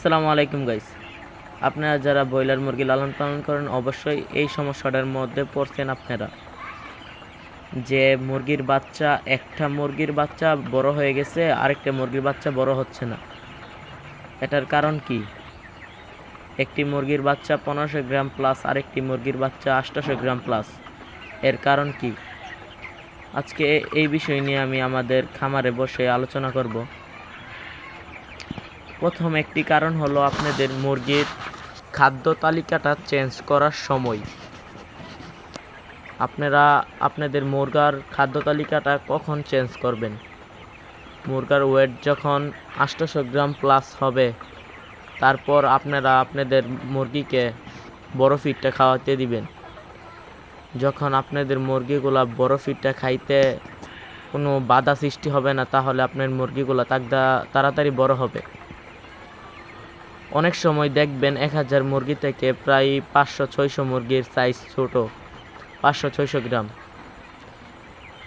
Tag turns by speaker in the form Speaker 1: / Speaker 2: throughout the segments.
Speaker 1: আসসালামু আলাইকুম গাইস আপনারা যারা ব্রয়লার মুরগি লালন পালন করেন, অবশ্যই এই সমস্যাটার মধ্যে পড়ছেন আপনারা। যে মুরগির বাচ্চা, একটা মুরগির বাচ্চা বড় হয়ে গেছে, আরেকটা মুরগির বাচ্চা বড় হচ্ছে না। এটার কারণ কি? একটি মুরগির বাচ্চা পনেরোশো গ্রাম প্লাস আরেকটি মুরগির বাচ্চা আটশোশো গ্রাম প্লাস এর কারণ কি? আজকে এই বিষয় নিয়ে আমি আমাদের খামারে বসে আলোচনা করব। প্রথম একটি কারণ হলো আপনাদের মুরগির খাদ্য তালিকাটা চেঞ্জ করার সময়। আপনারা, আপনাদের মুরগার খাদ্য তালিকাটা কখন চেঞ্জ করবেন? মুরগার ওয়েট যখন আটশোশো গ্রাম প্লাস হবে, তারপর আপনারা আপনাদের মুরগিকে বড় ফিডটা খাওয়াতে দিবেন। যখন আপনাদের মুরগিগুলা বড় ফিডটা খাইতে কোনো বাধা সৃষ্টি হবে না, তাহলে আপনার মুরগিগুলা তাকদা তাড়াতাড়ি বড় হবে। অনেক সময় দেখবেন এক হাজার মুরগি থেকে প্রায় পাঁচশো ছয়শো মুরগির সাইজ ছোট পাঁচশো ছয়শো গ্রাম।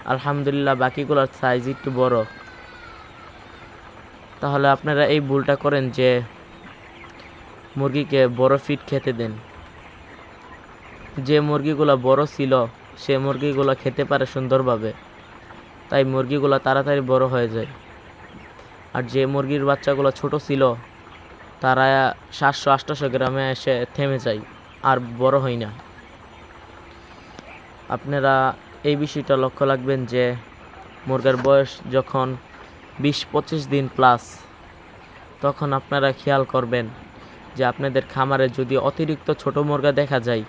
Speaker 1: আলহামদুলিল্লাহ, বাকিগুলোর সাইজ একটু বড়। তাহলে আপনারা এই ভুলটা করেন যে মুরগিকে বড় ফিট খেতে দেন। যে মুরগিগুলো বড় ছিল, সে মুরগিগুলো খেতে পারে সুন্দরভাবে। তাই মুরগিগুলো তাড়াতাড়ি বড় হয়ে যায়। আর যে মুরগির বাচ্চাগুলো ছোট ছিল তারা সাতশো আটশোশো গ্রামে এসে থেমে যায়, আর বড় হয় না। আপনারা এই বিষয়টা লক্ষ্য রাখবেন যে মুরগার বয়স যখন বিশ পঁচিশ দিন প্লাস তখন আপনারা খেয়াল করবেন যে আপনাদের খামারে যদি অতিরিক্ত ছোট মুরগা দেখা যায়,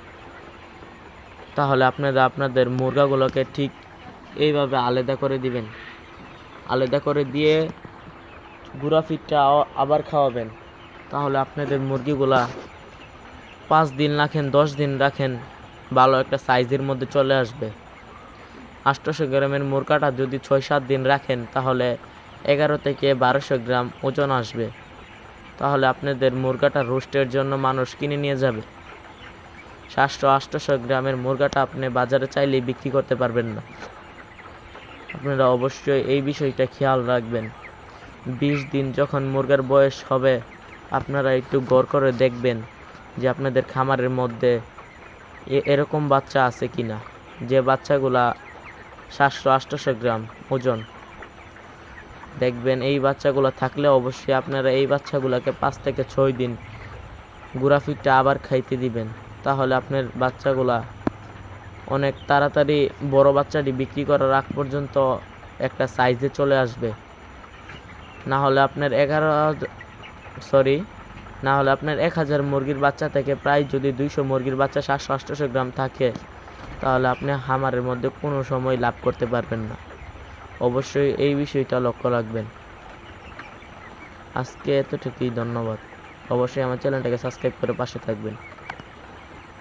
Speaker 1: তাহলে আপনারা আপনাদের মুরগাগুলোকে ঠিক এইভাবে আলাদা করে দিবেন। আলাদা করে দিয়ে গুঁড়া ফিটটা আবার খাওয়াবেন। তাহলে আপনাদের মুরগিগুলা পাঁচ দিন রাখেন, দশ দিন রাখেন, ভালো একটা সাইজের মধ্যে চলে আসবে। আটশোশো গ্রামের মুরগাটা যদি ছয় সাত দিন রাখেন, তাহলে এগারো থেকে বারোশো গ্রাম ওজন আসবে। তাহলে আপনাদের মুরগাটা রোস্টের জন্য মানুষ কিনে নিয়ে যাবে। সাতশো আটশোশো গ্রামের মুরগাটা আপনি বাজারে চাইলেই বিক্রি করতে পারবেন না। আপনারা অবশ্যই এই বিষয়টা খেয়াল রাখবেন। বিশ দিন যখন মুরগার বয়স হবে আপনারা একটু গড় করে দেখবেন যে আপনাদের খামারের মধ্যে এরকম বাচ্চা আছে কি না যে বাচ্চাগুলা সাতশো আটশোশো গ্রাম ওজন। দেখবেন এই বাচ্চাগুলো থাকলে অবশ্যই আপনারা এই বাচ্চাগুলোকে পাঁচ থেকে ছয় দিন গুড়াফিটটা আবার খাইতে দিবেন। তাহলে আপনার বাচ্চাগুলা অনেক তাড়াতাড়ি বড় বাচ্চাটি বিক্রি করার আগ পর্যন্ত একটা সাইজে চলে আসবে। না হলে আপনার এগারো সরি, না হলে আপনার এক হাজার মুরগির বাচ্চা থেকে প্রায় যদি দুইশো মুরগির বাচ্চা সাতশো আটশোশো গ্রাম থাকে, তাহলে আপনি হামারের মধ্যে কোনো সময় লাভ করতে পারবেন না। অবশ্যই এই বিষয়টা লক্ষ্য রাখবেন। আজকে এতটুকুই, ধন্যবাদ। অবশ্যই আমার চ্যানেলটাকে সাবস্ক্রাইব করে পাশে থাকবেন।